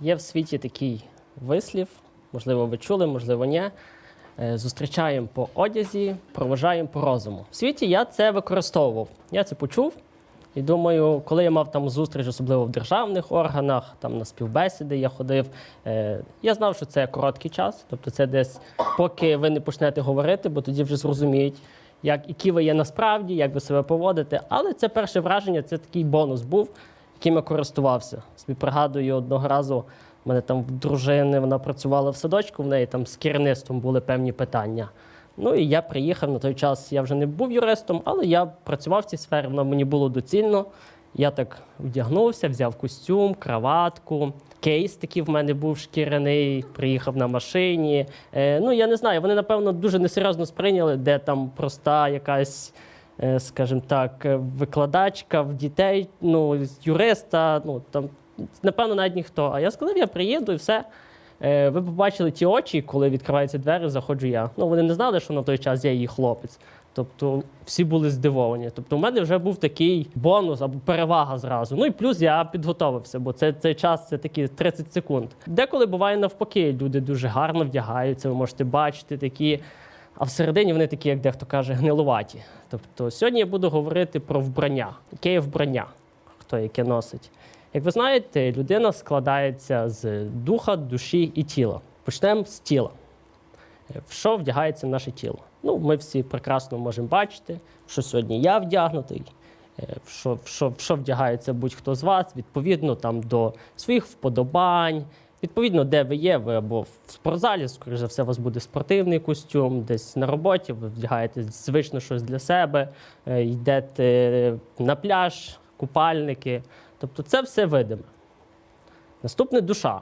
Є в світі такий вислів, можливо, ви чули, можливо, ні. Е, Зустрічаємо по одязі, проважаємо по розуму. В світі я це використовував. Я це почув. І думаю, коли я мав там зустріч, особливо в державних органах, там на співбесіди я ходив. Е, я знав, що це короткий час, тобто це десь поки ви не почнете говорити, бо тоді вже зрозуміють, як які ви є насправді, як ви себе поводите. Але це перше враження, це такий бонус був, яким я користувався. Собі пригадую одного разу. У мене там в дружини вона працювала в садочку, в неї там з керівництвом були певні питання. Ну і я приїхав на той час. Я вже не був юристом, але я працював в цій сфері, воно мені було доцільно. Я так вдягнувся, взяв костюм, краватку. Кейс такий в мене був шкіряний, приїхав на машині. Е, ну я не знаю, вони напевно дуже несерйозно сприйняли, де там проста якась, скажімо так, е, викладачка в дітей, ну юриста. Ну там напевно навіть ніхто. А я сказав, я приїду і все. Е, Ви побачили ті очі, коли відкриваються двері, заходжу я. Ну вони не знали, що на той час я її хлопець. Тобто всі були здивовані. Тобто, у мене вже був такий бонус або перевага зразу. Ну і плюс я підготовився, бо це цей час це такі 30 секунд. Деколи буває навпаки, люди дуже гарно вдягаються, ви можете бачити такі. А всередині вони такі, як дехто каже, гнилуваті. Тобто сьогодні я буду говорити про вбрання. Яке є вбрання, хто яке носить. Як ви знаєте, людина складається з духа, душі і тіла. Почнемо з тіла. В що вдягається наше тіло? Ну, ми всі прекрасно можемо бачити, що сьогодні я вдягнутий, е, в що, в що, в що вдягається будь-хто з вас, відповідно там, до своїх вподобань. Відповідно, де ви є, ви або в спортзалі, скоріш за все, у вас буде спортивний костюм, десь на роботі, ви вдягаєте звично щось для себе, е, йдете на пляж, купальники. Тобто це все видиме. Наступне душа.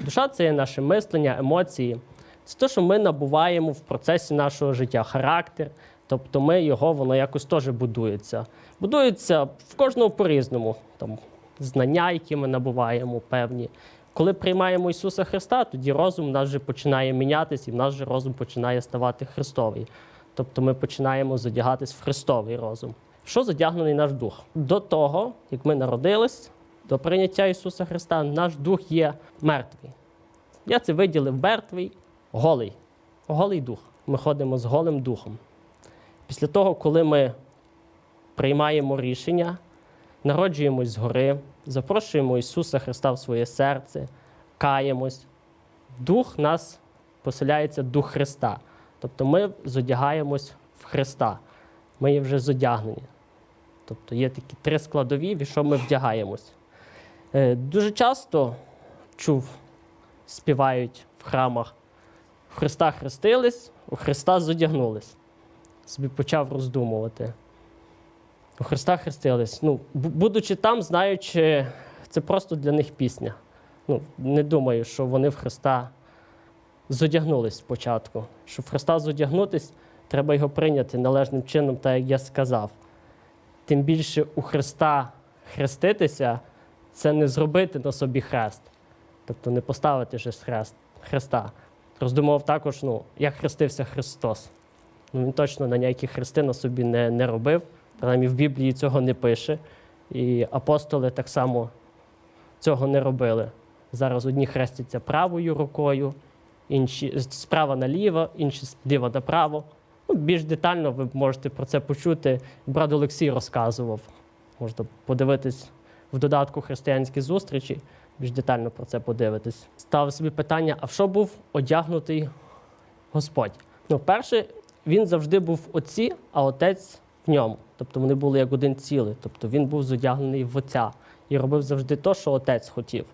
Душа це є наше мислення, емоції. Це те, що ми набуваємо в процесі нашого життя, характер. Тобто ми його, воно якось теж будується. Будується в кожного по-різному. Там, знання, які ми набуваємо, певні. Коли приймаємо Ісуса Христа, тоді розум наш вже починає мінятися, і в нас вже розум починає ставати Христовий. Тобто ми починаємо задягатись в Христовий розум. Що задягнений наш дух? До того, як ми народились, до прийняття Ісуса Христа, наш дух є мертвий. Я це виділив мертвий, голий. Голий дух. Ми ходимо з голим духом. Після того, коли ми приймаємо рішення, народжуємось згори, запрошуємо Ісуса Христа в своє серце, каємось, дух нас поселяється дух Христа. Тобто ми зодягаємось в Христа. Ми є вже зодягнені. Тобто є такі три складові, в що ми вдягаємось. Е, Дуже часто чув, співають в храмах. В Христа хрестились, у Христа зодягнулись. Собі почав роздумувати. У Христа хрестились. Ну, будучи там, знаючи, це просто для них пісня. Ну, не думаю, що вони в Христа зодягнулись спочатку. Щоб в Христа зодягнутись, треба його прийняти належним чином, так як я сказав. Тим більше у Христа хреститися це не зробити на собі хрест, тобто не поставити же хрест, Христа. Роздумував також, ну, як хрестився Христос. Ну, він точно на ніякі хрести на собі не, не робив. Принаймні в Біблії цього не пише. І апостоли так само цього не робили. Зараз одні хрестяться правою рукою, інші справа наліво, інші зліва направо. Ну, більш детально ви можете про це почути. Брат Олексій розказував. Можна подивитись в додатку християнські зустрічі, більш детально про це подивитись. Ставив собі питання: а в що був одягнутий Господь? Ну, перше, він завжди був отці, а отець в ньому. Тобто вони були як один цілий. Тобто він був зодягнений в отця і робив завжди те, що отець хотів.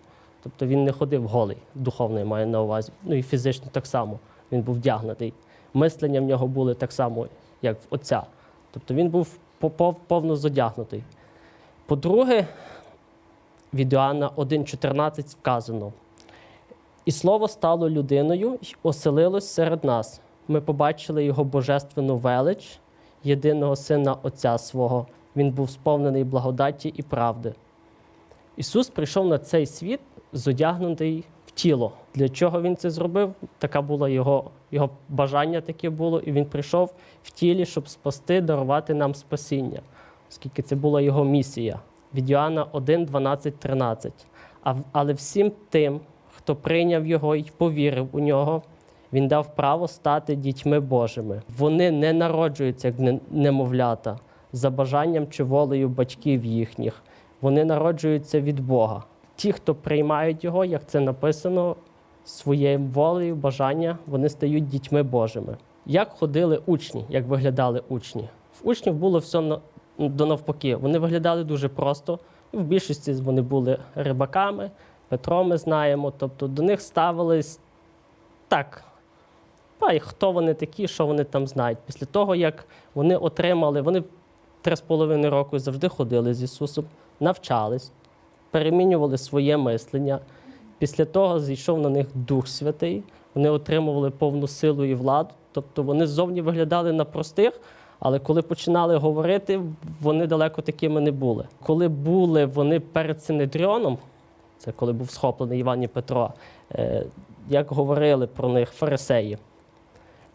Тобто він не ходив голий, духовний маю на увазі. Ну і фізично так само. Він був вдягнутий. Мислення в нього були так само, як в отця. Тобто він був по- повно зодягнутий. По-друге, від Іоанна 1,14 вказано. І слово стало людиною і оселилось серед нас. Ми побачили його божественну велич, єдиного сина Отця свого. Він був сповнений благодаті і правди. Ісус прийшов на цей світ зодягнутий в тіло. Для чого він це зробив? Така було його, його бажання таке було, і він прийшов в тілі, щоб спасти, дарувати нам спасіння, оскільки це була його місія. Від Йоанна 1, 12, 13. А але всім тим, хто прийняв його і повірив у нього, він дав право стати дітьми Божими. Вони не народжуються як немовлята за бажанням чи волею батьків їхніх. Вони народжуються від Бога. Ті, хто приймають його, як це написано, своєю волею, бажання, вони стають дітьми Божими. Як ходили учні, як виглядали учні? В учнів було все до навпаки. Вони виглядали дуже просто. В більшості вони були рибаками, Петро ми знаємо. Тобто до них ставились так. Й хто вони такі, що вони там знають. Після того, як вони отримали, вони три з половиною року завжди ходили з Ісусом, навчались, перемінювали своє мислення. Після того зійшов на них Дух Святий, вони отримували повну силу і владу. Тобто вони ззовні виглядали на простих, але коли починали говорити, вони далеко такими не були. Коли були вони перед Синедріоном, це коли був схоплений Іван і Петро, е, як говорили про них фарисеї.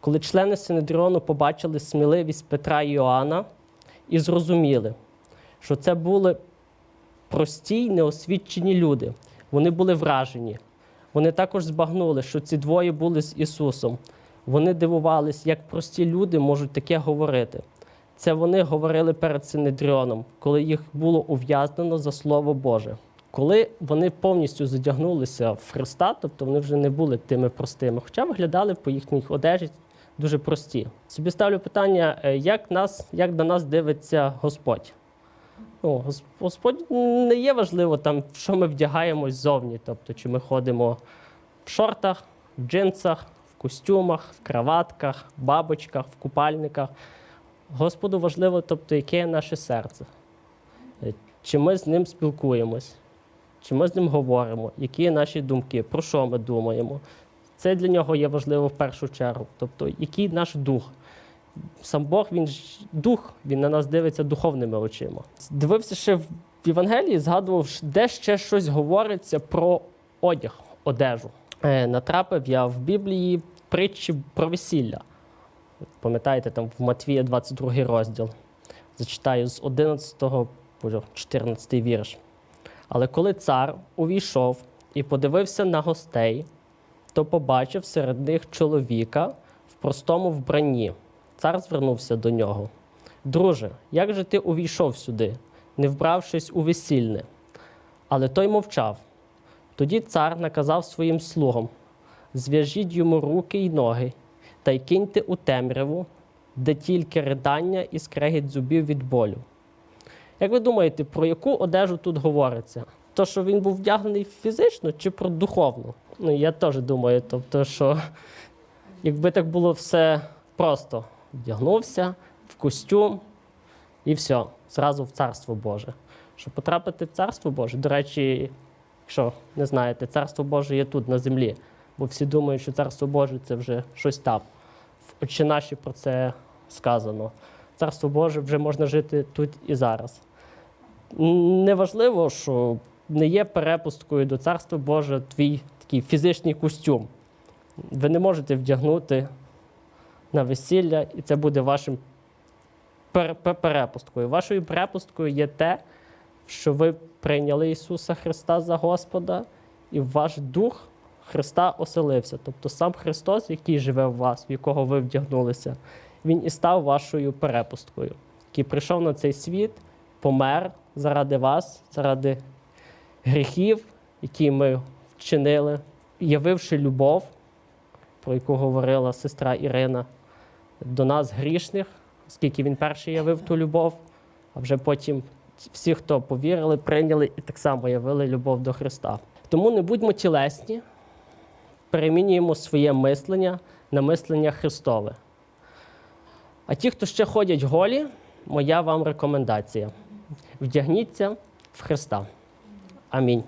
Коли члени Синедріону побачили сміливість Петра і Іоанна і зрозуміли, що це були прості й неосвічені люди. Вони були вражені. Вони також збагнули, що ці двоє були з Ісусом. Вони дивувались, як прості люди можуть таке говорити. Це вони говорили перед Синедріоном, коли їх було ув'язнено за Слово Боже. Коли вони повністю задягнулися в Христа, тобто вони вже не були тими простими, хоча виглядали по їхній одежі дуже прості. Собі ставлю питання, е, як, нас, як до нас дивиться Господь? Ну, Господь не є важливо, там, що ми вдягаємось ззовні. Тобто, чи ми ходимо в шортах, в джинсах, в костюмах, в краватках, в бабочках, в купальниках. Господу важливо, тобто, яке наше серце. Е, Чи ми з ним спілкуємось, чи ми з ним говоримо, які наші думки, про що ми думаємо. Це для нього є важливо в першу чергу. Тобто, який наш дух. Сам Бог, він дух, він на нас дивиться духовними очима. Дивився ще в Євангелії, згадував, де ще щось говориться про одяг, одежу. Е, натрапив я в Біблії притчі про весілля. Пам'ятаєте, там в Матвія 22 розділ. Зачитаю з 11 по 14 вірш. Але коли цар увійшов і подивився на гостей, то побачив серед них чоловіка в простому вбранні. Цар звернувся до нього. Друже, як же ти увійшов сюди, не вбравшись у весільне? Але той мовчав. Тоді цар наказав своїм слугам: зв'яжіть йому руки й ноги, та й киньте у темряву, де тільки ридання і скрегіт зубів від болю. Як ви думаєте, про яку одежу тут говориться? То, що він був вдягнений фізично чи про духовну? Ну, я теж думаю, тобто, що якби так було все просто, вдягнувся в костюм і все, зразу в Царство Боже. Щоб потрапити в Царство Боже, до речі, якщо не знаєте, Царство Боже є тут, на землі, бо всі думають, що Царство Боже це вже щось там. В Отче наші про це сказано. Царство Боже вже можна жити тут і зараз. Неважливо, що не є перепусткою до Царства Божого твій такий фізичний костюм. Ви не можете вдягнути на весілля, і це буде вашим пер- пер- перепусткою. Вашою перепусткою є те, що ви прийняли Ісуса Христа за Господа, і ваш дух Христа оселився. Тобто сам Христос, який живе в вас, в якого ви вдягнулися, Він і став вашою перепусткою, який прийшов на цей світ, помер заради вас, заради гріхів, які ми вчинили, явивши любов, про яку говорила сестра Ірина, до нас грішних, оскільки він перший явив ту любов, а вже потім всі, хто повірили, прийняли і так само явили любов до Христа. Тому не будьмо тілесні, перемінюємо своє мислення на мислення Христове. А ті, хто ще ходять голі, моя вам рекомендація: вдягніться в Христа. Амінь.